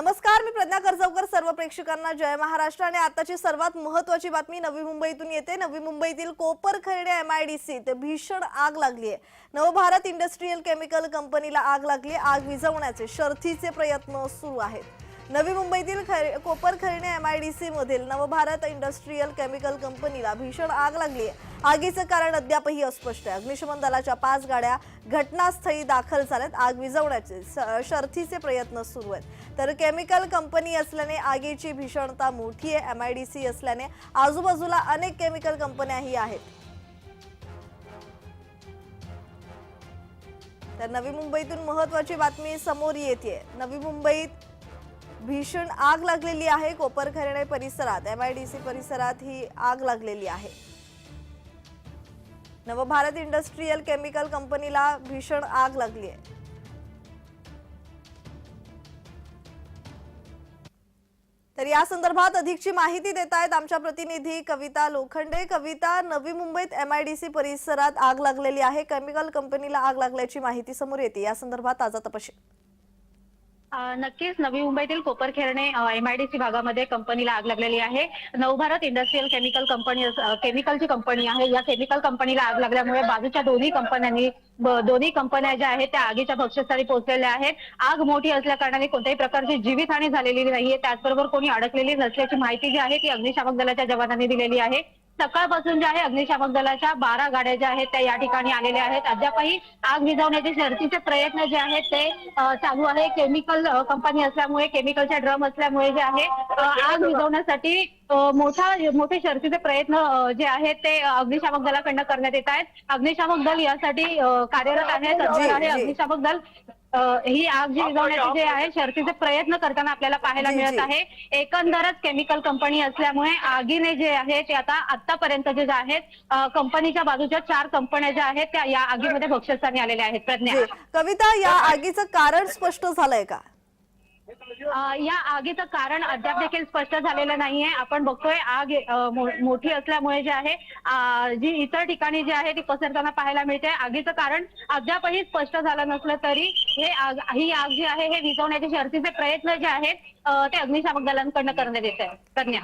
नमस्कार मी प्रज्ञा कर्जवकर. सर्व प्रेक्षकांना जय महाराष्ट्र आणि आताची सर्वात महत्वाची बातमी नवी मुंबईतून येते. नवी मुंबईतील कोपर खर्डे एमआयडीसीत भीषण आग लागली आहे नवभारत इंडस्ट्रीयल केमिकल कंपनीला आग लागली आग विझवण्याचे शर्थीचे प्रयत्न सुरू आहेत. नवी मुंबईतील खरे कोपर आय डी मधील नवभारत इंडस्ट्रीयल केमिकल कंपनीला भीषण आग लागली आहे. आगीचं कारण अद्यापही अस्पष्ट आहे. अग्निशमन दलाच्या पाच गाड्या घटनास्थळी दाखल झाल्यात. आग विझवण्याचे शर्थीचे प्रयत्न सुरू आहेत. तर केमिकल कंपनी असल्याने आगीची भीषणता मोठी आहे. एम आय डी सी असल्याने आजूबाजूला अनेक केमिकल कंपन्याही आहेत. तर नवी मुंबईतून महत्वाची बातमी समोर येते नवी मुंबईत भीषण आग लागलेली आहे कोपरखरणे परिसरात. एमआयडीसी परिसरात ही आग लागलेली आहे. नवभारत इंडस्ट्रीयल केमिकल कंपनीला भीषण आग लागली आहे. तर या संदर्भात अधिकची माहिती देत आहेत आमच्या प्रतिनिधी कविता लोखंडे. कविता नवी मुंबईत एम आयडीसी परिसरात आग लागलेली आहे. केमिकल कंपनीला आग लागल्याची माहिती समोर येते. या संदर्भात ताजा तपशील. नक्कीच. नवी मुंबईतील कोपरखेरणे एमआयडीसी भागामध्ये कंपनीला आग लागलेली आहे. नवभारत इंडस्ट्रीयल केमिकल कंपनी केमिकलची कंपनी आहे. या केमिकल कंपनीला आग लागल्यामुळे बाजूच्या दोन्ही कंपन्यांनी दोन्ही कंपन्या ज्या आहेत त्या आगीच्या भक्षस्थानी पोहोचलेल्या आहेत. आग मोठी असल्या कारणाने कोणत्याही प्रकारची जीवितहानी झालेली नाहीये. त्याचबरोबर कोणी अडकलेली नसल्याची माहिती जी आहे ती अग्निशामक दलाच्या जवानांनी दिलेली आहे. सकाळपासून जे आहे अग्निशामक दलाच्या बारा गाड्या ज्या आहेत त्या या ठिकाणी आलेल्या आहेत. अद्यापही आग विझवण्याचे शर्थीचे प्रयत्न जे आहेत ते चालू आहे. केमिकल कंपनी असल्यामुळे केमिकलच्या ड्रम असल्यामुळे जे आहे आग विझवण्यासाठी मोठा मोठे शर्थीचे प्रयत्न जे आहेत ते अग्निशामक दलाकडनं करण्यात येत आहेत. अग्निशामक दल यासाठी कार्यरत आहे. अग्निशामक दल. ही आग जी विझवण्याचे जे आहे शर्थीचे प्रयत्न करताना आपल्याला पाहायला मिळत. आहे एकंदरच केमिकल कंपनी असल्यामुळे आगीने जे आहे ते आता आतापर्यंत जे जे आहेत कंपनीच्या बाजूच्या चार कंपन्या ज्या आहेत त्या या आगीमध्ये भक्ष्यस्थानी आलेल्या आहेत प्रज्ञा. कविता या आगीचं कारण स्पष्ट झालंय का या आगीचं कारण अद्याप देखील स्पष्ट झालेलं नाहीये. आपण बघतोय आग मोठी असल्यामुळे जे आहे जी इतर ठिकाणी जी आहे ती पसरताना पाहायला मिळते. आगीचं कारण अद्यापही स्पष्ट झालं नसलं तरी हे आग ही आग जी आहे हे विझवण्याचे शर्तीचे प्रयत्न जे आहेत ते अग्निशामक दलांकडनं करण्यात येत आहे कन्या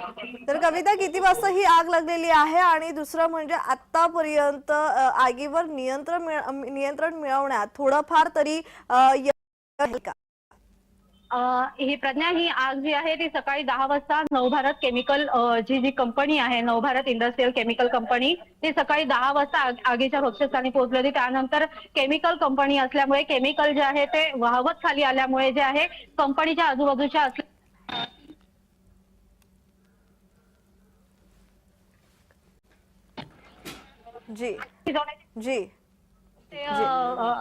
तर कविता किती वाजता ही आग लागलेली आहे? आणि दुसरं म्हणजे आतापर्यंत आगीवर नियंत्रण नियंत्रण मिळवण्यात थोडंफार तरी का ही प्रज्ञा ही आग जी आहे ती सकाळी दहा वाजता नवभारत केमिकल जी जी कंपनी आहे नवभारत इंडस्ट्रीयल केमिकल कंपनी ती सकाळी दहा वाजता आग- आगीच्या भक्ष्यस्थानी पोहोचली होती त्यानंतर केमिकल कंपनी असल्यामुळे केमिकल जे आहे ते वाहवत खाली आल्यामुळे जे आहे कंपनीच्या आजूबाजूच्या असल्या जी. जी. ते,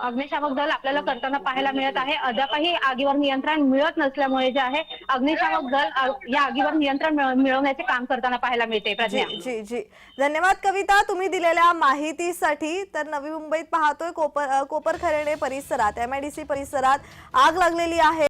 अग्निशामक दल आपल्याला करताना पाहायला मिळत आहे. अद्यापही आगीवर नियंत्रण मिळत नसल्यामुळे जे आहे अग्निशामक दल या आगीवर नियंत्रण मिळव- मिळवण्याचे काम करताना पाहायला मिळते. जी जी धन्यवाद कविता. तुम्ही दिलेल्या माहितीसाठी तर नवी मुंबईत पाहतोय कोपर कोपरखरेणे परिसरात एमआयडीसी परिसरात आग लागलेली आहे.